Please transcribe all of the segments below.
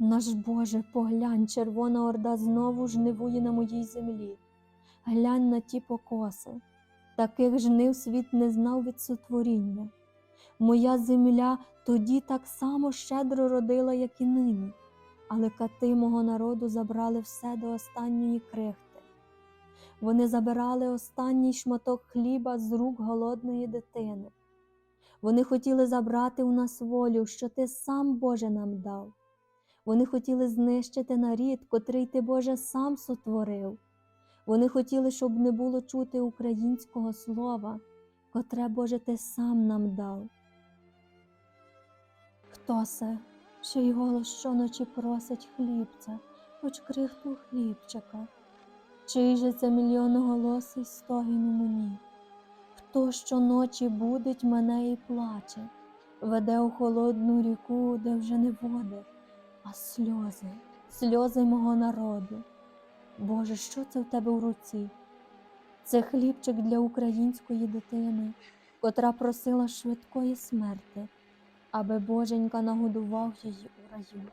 Наш Боже, поглянь, червона орда знову жнивує на моїй землі. Глянь на ті покоси, таких жнив світ не знав від сотворіння. Моя земля тоді так само щедро родила, як і нині, але кати мого народу забрали все до останньої крихти. Вони забирали останній шматок хліба з рук голодної дитини. Вони хотіли забрати у нас волю, що ти сам Боже нам дав. Вони хотіли знищити нарід, котрий ти, Боже, сам сотворив. Вони хотіли, щоб не було чути українського слова, котре, Боже, ти сам нам дав. Хто се, чий голос щоночі просить хлібця, хоч крихту хлібчика? Чий же це мільйоноголосий стогін у мені? Хто щоночі будить мене і плаче, веде у холодну ріку, де вже не води, а сльози, сльози мого народу. Боже, що це в тебе в руці? Це хлібчик для української дитини, котра просила швидкої смерти, аби Боженька нагодував її у раю.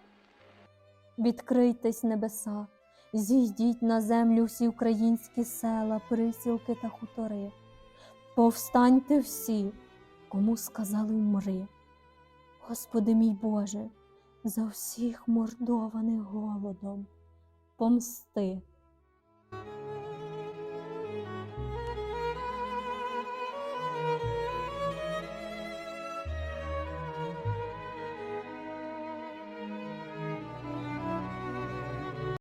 Відкрийтесь небеса, зійдіть на землю всі українські села, присілки та хутори. Повстаньте всі, кому сказали вмри. Господи мій Боже, за всіх мордованих голодом, помсти.